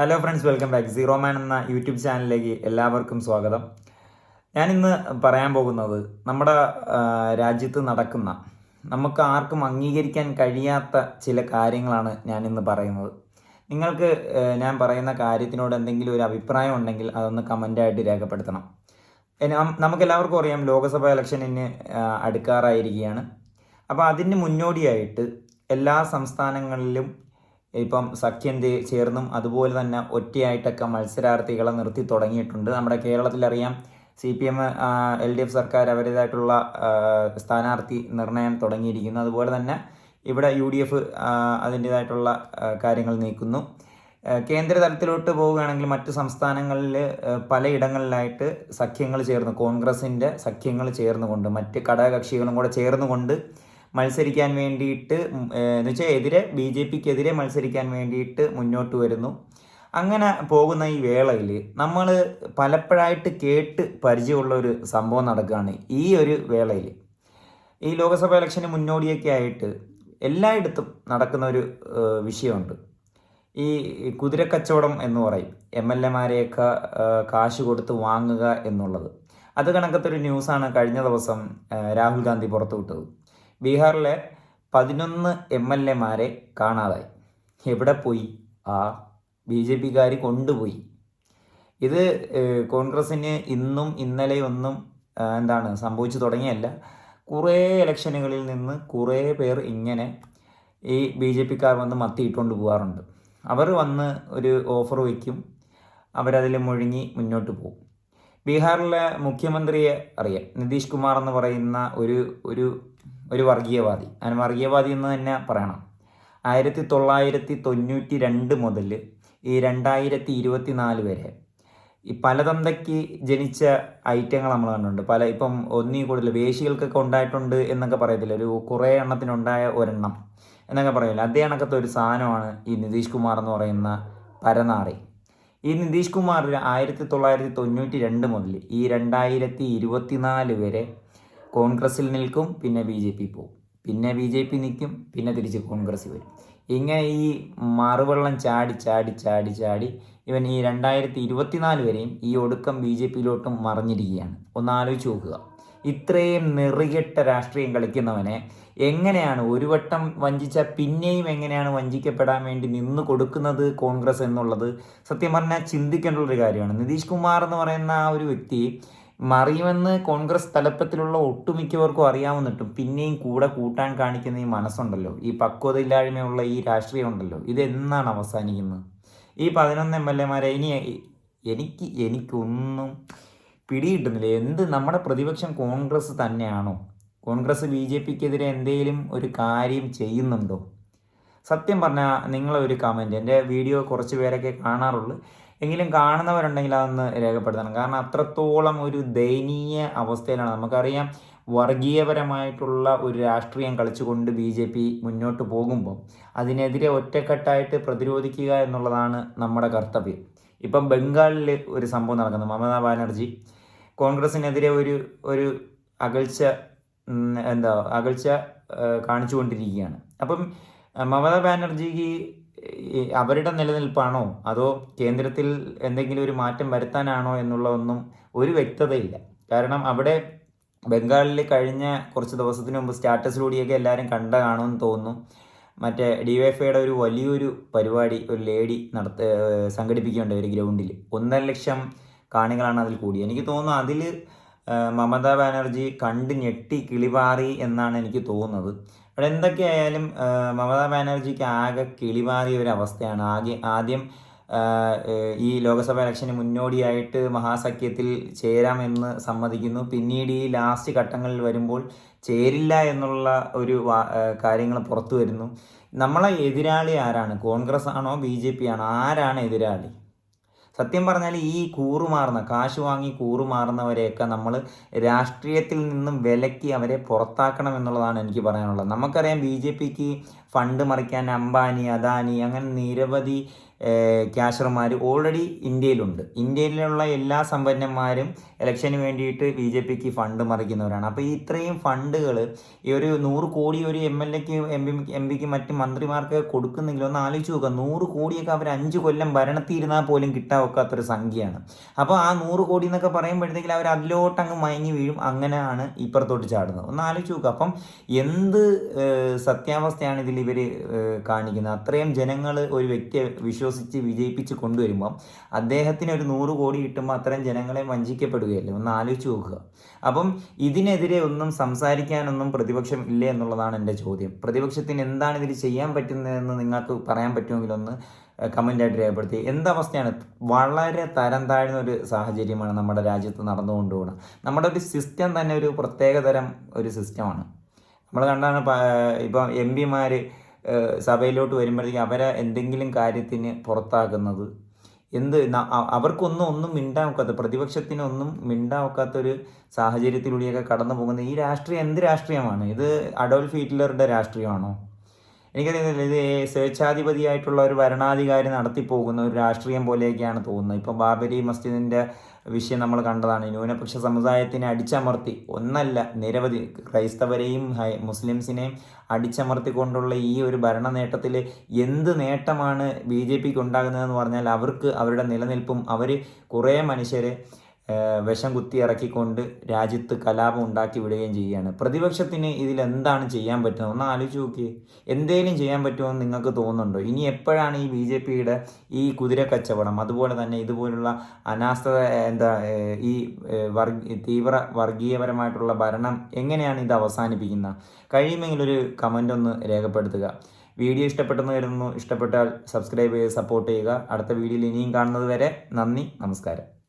Hello friends welcome back zero man എന്ന YouTube ചാനലിലേക്ക് എല്ലാവർക്കും സ്വാഗതം. ഞാനിന്ന് പറയാൻ പോകുന്നത് നമ്മുടെ രാജ്യത്ത് നടക്കുന്ന നമുക്ക് ആർക്കും അംഗീകരിക്കാൻ കഴിയാത്ത ചില കാര്യങ്ങളാണ് ഞാനിന്ന് പറയുന്നത്. നിങ്ങൾക്ക് ഞാൻ പറയുന്ന കാര്യത്തിനോട് എന്തെങ്കിലും ഒരു അഭിപ്രായം ഉണ്ടെങ്കിൽ അതൊന്ന് കമന്റായിട്ട് രേഖപ്പെടുത്തണം. നമുക്കെല്ലാവർക്കും അറിയാം ലോക്സഭ ഇലക്ഷനിന് അടുക്കാറായിരിക്കുകയാണ്. അപ്പോൾ അതിന് മുന്നോടിയായിട്ട് എല്ലാ സംസ്ഥാനങ്ങളിലും ഇപ്പം സഖ്യം ചേർന്നും അതുപോലെ തന്നെ ഒറ്റയായിട്ടൊക്കെ മത്സരാർത്ഥികളെ നിർത്തി തുടങ്ങിയിട്ടുണ്ട്. നമ്മുടെ കേരളത്തിലറിയാം C P M L D F സർക്കാർ അവരുടേതായിട്ടുള്ള സ്ഥാനാർത്ഥി നിർണയം തുടങ്ങിയിരിക്കുന്നു. അതുപോലെ തന്നെ ഇവിടെ യു ഡി എഫ് അതിന്റേതായിട്ടുള്ള കാര്യങ്ങൾ നീക്കുന്നു. കേന്ദ്ര തലത്തിലോട്ട് പോവുകയാണെങ്കിൽ മറ്റ് സംസ്ഥാനങ്ങളിൽ പലയിടങ്ങളിലായിട്ട് സഖ്യങ്ങൾ ചേർന്ന്. കോൺഗ്രസിന്റെ സഖ്യങ്ങൾ ചേർന്നുകൊണ്ട് മറ്റ് ഘടകകക്ഷികളും കൂടെ ചേർന്നുകൊണ്ട് മത്സരിക്കാൻ വേണ്ടിയിട്ട് എന്ന് വെച്ചാൽ എതിരെ ബി ജെ പിക്കെതിരെ മത്സരിക്കാൻ വേണ്ടിയിട്ട് മുന്നോട്ട് വരുന്നു. അങ്ങനെ പോകുന്ന ഈ വേളയിൽ നമ്മൾ പലപ്പോഴായിട്ട് കേട്ട് പരിചയമുള്ള ഒരു സംഭവം നടക്കുകയാണ് ഈ ഒരു വേളയിൽ ഈ ലോക്സഭാ ഇലക്ഷന് മുന്നോടിയൊക്കെ ആയിട്ട് എല്ലായിടത്തും നടക്കുന്ന ഒരു വിഷയമുണ്ട്. ഈ കുതിരക്കച്ചവടം എന്ന് പറയും. എം എൽ എമാരെയൊക്കെ കാശ് കൊടുത്ത് വാങ്ങുക എന്നുള്ളത്. അത് കണക്കത്തെ ഒരു ന്യൂസാണ് കഴിഞ്ഞ ദിവസം രാഹുൽ ഗാന്ധി പുറത്തുവിട്ടത്. ബീഹാറിലെ പതിനൊന്ന് എം എൽ എമാരെ കാണാതായി. എവിടെ പോയി? ആ ബി ജെ പിക്കാർ കൊണ്ടുപോയി. ഇത് കോൺഗ്രസ്സിന് ഇന്നും ഇന്നലെയും ഒന്നും എന്താണ് സംഭവിച്ചു തുടങ്ങിയല്ല. കുറേ ഇലക്ഷനുകളിൽ നിന്ന് കുറേ പേർ ഇങ്ങനെ ഈ ബി ജെ പിക്കാർ വന്ന് മത്തിയിട്ടുകൊണ്ട് പോകാറുണ്ട് അവർ വന്ന് ഒരു ഓഫർ വയ്ക്കും അവരതിൽ മുഴുങ്ങി മുന്നോട്ട് പോകും ബീഹാറിലെ മുഖ്യമന്ത്രിയെ അറിയാം. നിതീഷ് കുമാർ എന്ന് പറയുന്ന ഒരു ഒരു ഒരു വർഗീയവാദി. അങ്ങനെ വർഗീയവാദി എന്ന് തന്നെ പറയണം. ആയിരത്തി തൊള്ളായിരത്തി തൊണ്ണൂറ്റി രണ്ട് മുതൽ ഈ രണ്ടായിരത്തി ഇരുപത്തി നാല് വരെ ഈ പലതന്തയ്ക്ക് ജനിച്ച ഐറ്റങ്ങൾ നമ്മൾ കണ്ടിട്ടുണ്ട്. പല ഇപ്പം ഒന്നീ കൂടുതൽ വേശികൾക്കൊക്കെ ഉണ്ടായിട്ടുണ്ട് എന്നൊക്കെ പറയത്തില്ല? ഒരു കുറേ എണ്ണത്തിനുണ്ടായ ഒരെണ്ണം എന്നൊക്കെ പറയില്ല അതേ കണക്കത്തെ ഒരു സാധനമാണ് ഈ നിതീഷ് കുമാർ എന്ന് പറയുന്ന പരനാറി. ഈ നിതീഷ് കുമാർ ആയിരത്തി തൊള്ളായിരത്തി തൊണ്ണൂറ്റി രണ്ട് മുതൽ ഈ രണ്ടായിരത്തി ഇരുപത്തിനാല് വരെ കോൺഗ്രസിൽ നിൽക്കും പിന്നെ ബി ജെ പി പോകും. പിന്നെ ബി ജെ പി നിൽക്കും പിന്നെ തിരിച്ച് കോൺഗ്രസ് വരും. ഇങ്ങനെ ഈ മറുവെള്ളം ചാടി ചാടി ചാടി ചാടി ഇവൻ ഈ രണ്ടായിരത്തി ഇരുപത്തിനാല് വരെയും ഈ ഒടുക്കം ബി ജെ പിയിലോട്ടും മറിഞ്ഞിരിക്കുകയാണ്. ഒന്ന് ആലോചിച്ച് നോക്കുക. ഇത്രയും നിറുകെട്ട രാഷ്ട്രീയം കളിക്കുന്നവനെ എങ്ങനെയാണ് ഒരു വട്ടം വഞ്ചിച്ച പിന്നെയും എങ്ങനെയാണ് വഞ്ചിക്കപ്പെടാൻ വേണ്ടി നിന്ന് കൊടുക്കുന്നത് കോൺഗ്രസ് എന്നുള്ളത്? സത്യം പറഞ്ഞാൽ ചിന്തിക്കേണ്ട ഒരു കാര്യമാണ്. നിതീഷ് കുമാർ എന്ന് പറയുന്ന ആ ഒരു വ്യക്തി മറിയുമെന്ന് കോൺഗ്രസ് തലപ്പത്തിലുള്ള ഒട്ടുമിക്കവർക്കും അറിയാമെന്നിട്ടും പിന്നെയും കൂടെ കൂട്ടാൻ കാണിക്കുന്ന ഈ മനസ്സുണ്ടല്ലോ. ഈ പക്വതയില്ലായ്മയുള്ള ഈ രാഷ്ട്രീയം ഉണ്ടല്ലോ. ഇത് എന്നാണ് അവസാനിക്കുന്നത്? ഈ പതിനൊന്ന് എം എൽ എമാരെ ഇനി എനിക്ക് എനിക്കൊന്നും പിടികിട്ടുന്നില്ല. എന്ത് നമ്മുടെ പ്രതിപക്ഷം കോൺഗ്രസ് തന്നെയാണോ? കോൺഗ്രസ് ബി ജെ പിക്കെതിരെ എന്തെങ്കിലും ഒരു കാര്യം ചെയ്യുന്നുണ്ടോ? സത്യം പറഞ്ഞാൽ നിങ്ങളെ ഒരു കമന്റ് എന്റെ വീഡിയോ കുറച്ച് പേരൊക്കെ കാണാറുള്ളൂ. എങ്കിലും കാണുന്നവരുണ്ടെങ്കിൽ അതൊന്ന് രേഖപ്പെടുത്തണം. കാരണം അത്രത്തോളം ഒരു ദയനീയ അവസ്ഥയിലാണ്. നമുക്കറിയാം വർഗീയപരമായിട്ടുള്ള ഒരു രാഷ്ട്രീയം കളിച്ചുകൊണ്ട് ബി ജെ പി മുന്നോട്ട് പോകുമ്പോൾ അതിനെതിരെ ഒറ്റക്കെട്ടായിട്ട് പ്രതിരോധിക്കുക എന്നുള്ളതാണ് നമ്മുടെ കർത്തവ്യം. ഇപ്പം ബംഗാളിൽ ഒരു സംഭവം നടക്കുന്നു. മമതാ ബാനർജി കോൺഗ്രസിനെതിരെ ഒരു ഒരു അകൽച്ച എന്താ അകൽച്ച കാണിച്ചുകൊണ്ടിരിക്കുകയാണ്. അപ്പം മമതാ ബാനർജിക്ക് അവരുടെ നിലനിൽപ്പാണോ? അതോ കേന്ദ്രത്തിൽ എന്തെങ്കിലും ഒരു മാറ്റം വരുത്താനാണോ എന്നുള്ളതൊന്നും ഒരു വ്യക്തതയില്ല. കാരണം അവിടെ ബംഗാളിൽ കഴിഞ്ഞ കുറച്ച് ദിവസത്തിന് മുമ്പ് സ്റ്റാറ്റസിലൂടെയൊക്കെ എല്ലാവരും കണ്ട കാണുമെന്ന് തോന്നുന്നു. മറ്റേ ഡി വൈഫൈയുടെ ഒരു വലിയൊരു പരിപാടി ഒരു ലേഡി നടത്ത സംഘടിപ്പിക്കുന്നുണ്ട് ഒരു ഗ്രൗണ്ടിൽ ഒന്നര ലക്ഷം കാണികളാണ് അതിൽ കൂടി. എനിക്ക് തോന്നുന്നു അതിൽ മമതാ ബാനർജി കണ്ട് ഞെട്ടി കിളിപാറി എന്നാണ് എനിക്ക് തോന്നുന്നത്. അവിടെ എന്തൊക്കെയായാലും മമതാ ബാനർജിക്ക് ആകെ കിളിപാറിയ ഒരു അവസ്ഥയാണ്. ആകെ ആദ്യം ഈ ലോക്സഭ ഇലക്ഷന് മുന്നോടിയായിട്ട് മഹാസഖ്യത്തിൽ ചേരാമെന്ന് സമ്മതിക്കുന്നു. പിന്നീട് ഈ ലാസ്റ്റ് ഘട്ടങ്ങളിൽ വരുമ്പോൾ ചേരില്ല എന്നുള്ള ഒരു കാര്യങ്ങൾ പുറത്തു വരുന്നു. നമ്മളെ എതിരാളി ആരാണ്? കോൺഗ്രസ് ആണോ ബി ജെ പി ആണോ? ആരാണ് എതിരാളി? സത്യം പറഞ്ഞാൽ ഈ കൂറുമാറുന്ന കാശ് വാങ്ങി കൂറുമാറുന്നവരെയൊക്കെ നമ്മൾ രാഷ്ട്രീയത്തിൽ നിന്നും വിലക്കി അവരെ പുറത്താക്കണം എന്നുള്ളതാണ് എനിക്ക് പറയാനുള്ളത്. നമുക്കറിയാം ബി ജെ പിക്ക് ഫണ്ട് മറിക്കാൻ അംബാനി അദാനി അങ്ങനെ നിരവധി ക്യാഷർമാർ ഓൾറെഡി ഇന്ത്യയിലുണ്ട്. ഇന്ത്യയിലുള്ള എല്ലാ സമ്പന്നന്മാരും ഇലക്ഷന് വേണ്ടിയിട്ട് ബി ജെ പിക്ക് ഫണ്ട് മറിക്കുന്നവരാണ്. അപ്പോൾ ഈ ഇത്രയും ഫണ്ടുകൾ ഈ ഒരു നൂറ് കോടി ഒരു എം എൽ എക്ക് എം പി എം പിക്ക് മറ്റ് മന്ത്രിമാർക്ക് കൊടുക്കുന്നെങ്കിൽ ഒന്ന് ആലോചിച്ച് നോക്കുക നൂറ് കോടിയൊക്കെ അവർ അഞ്ച് കൊല്ലം ഭരണത്തിൽ ഇരുന്നാൽ പോലും കിട്ടാൻ ഒക്കാത്തൊരു സംഖ്യയാണ്. അപ്പോൾ ആ നൂറ് കോടി എന്നൊക്കെ പറയുമ്പോഴത്തേക്കും അവർ അതിലോട്ട് അങ്ങ് മയങ്ങി വീഴും. അങ്ങനെയാണ് ഇപ്പുറത്തോട്ട് ചാടുന്നത്. ഒന്ന് ആലോചിച്ച് നോക്കുക അപ്പം എന്ത് സത്യാവസ്ഥയാണ് ഇതിൽ ഇവർ കാണിക്കുന്നത്. അത്രയും ജനങ്ങൾ ഒരു വ്യക്തിയെ വിശ്വസിച്ച് വിജയിപ്പിച്ച് കൊണ്ടുവരുമ്പം അദ്ദേഹത്തിന് ഒരു നൂറ് കോടി കിട്ടുമ്പോൾ അത്രയും ജനങ്ങളെ വഞ്ചിക്കപ്പെടുകയല്ലേ? ഒന്ന് ആലോചിച്ച് നോക്കുക. അപ്പം ഇതിനെതിരെ ഒന്നും സംസാരിക്കാനൊന്നും പ്രതിപക്ഷം ഇല്ലേ എന്നുള്ളതാണ് എന്റെ ചോദ്യം. പ്രതിപക്ഷത്തിന് എന്താണ് ഇതിൽ ചെയ്യാൻ പറ്റുന്നതെന്ന് നിങ്ങൾക്ക് പറയാൻ പറ്റുമെങ്കിൽ ഒന്ന് കമന്റായിട്ട് രേഖപ്പെടുത്തി. എന്തവസ്ഥയാണ്? വളരെ തരം താഴ്ന്ന ഒരു സാഹചര്യമാണ് നമ്മുടെ രാജ്യത്ത് നടന്നുകൊണ്ടുപോകുന്നത് നമ്മുടെ ഒരു സിസ്റ്റം തന്നെ ഒരു പ്രത്യേകതരം ഒരു സിസ്റ്റമാണ്. നമ്മൾ കണ്ടാണ് ഇപ്പം എം പിമാർ സഭയിലോട്ട് വരുമ്പോഴത്തേക്കും അവരെ എന്തെങ്കിലും കാര്യത്തിന് പുറത്താക്കുന്നത്. എന്ത് അവർക്കൊന്നും ഒന്നും മിണ്ടാൻ ഒക്കാത്ത പ്രതിപക്ഷത്തിനൊന്നും മിണ്ടാൻ ഒക്കാത്തൊരു സാഹചര്യത്തിലൂടെയൊക്കെ കടന്നു പോകുന്ന ഈ രാഷ്ട്രീയം എന്ത് രാഷ്ട്രീയമാണ്? ഇത് അഡോൾഫ് ഹിറ്റ്ലറുടെ രാഷ്ട്രീയമാണോ? എനിക്കറിയുന്നില്ല ഇത് സ്വേച്ഛാധിപതിയായിട്ടുള്ള ഒരു ഭരണാധികാരി നടത്തിപ്പോകുന്ന ഒരു രാഷ്ട്രീയം പോലെയൊക്കെയാണ് തോന്നുന്നത്. ഇപ്പം ബാബരി മസ്ജിദിന്റെ വിഷയം നമ്മൾ കണ്ടതാണ്. ന്യൂനപക്ഷ സമുദായത്തിനെ അടിച്ചമർത്തി ഒന്നല്ല നിരവധി ക്രൈസ്തവരെയും മുസ്ലിംസിനെയും അടിച്ചമർത്തിക്കൊണ്ടുള്ള ഈ ഒരു ഭരണ നേട്ടത്തിൽ എന്ത് നേട്ടമാണ് ബി ജെ പിക്ക് ഉണ്ടാകുന്നതെന്ന് പറഞ്ഞാൽ അവർക്ക് അവരുടെ നിലനിൽപ്പും അവർ കുറേ മനുഷ്യരെ വിഷം കുത്തി ഇറക്കിക്കൊണ്ട് രാജ്യത്ത് കലാപം ഉണ്ടാക്കി വിടുകയും ചെയ്യുകയാണ്. പ്രതിപക്ഷത്തിന് ഇതിൽ എന്താണ് ചെയ്യാൻ പറ്റുന്നത്? ഒന്ന് ആലോചിച്ച് നോക്കിയേ. എന്തേലും ചെയ്യാൻ പറ്റുമെന്ന് നിങ്ങൾക്ക് തോന്നുന്നുണ്ടോ? ഇനി എപ്പോഴാണ് ഈ ബി ജെ പിയുടെ ഈ കുതിര കച്ചവടം? അതുപോലെ തന്നെ ഇതുപോലുള്ള അനാസ്ഥ എന്താ ഈ വർഗ തീവ്ര വർഗീയപരമായിട്ടുള്ള ഭരണം എങ്ങനെയാണ് ഇത് അവസാനിപ്പിക്കുന്നത്? കഴിയുമെങ്കിൽ ഒരു കമന്റ് ഒന്ന് രേഖപ്പെടുത്തുക. വീഡിയോ ഇഷ്ടപ്പെട്ടെന്ന് കരുതുന്നു. ഇഷ്ടപ്പെട്ടാൽ സബ്സ്ക്രൈബ് ചെയ്ത് സപ്പോർട്ട് ചെയ്യുക. അടുത്ത വീഡിയോയിൽ ഇനിയും കാണുന്നത് വരെ നന്ദി നമസ്കാരം.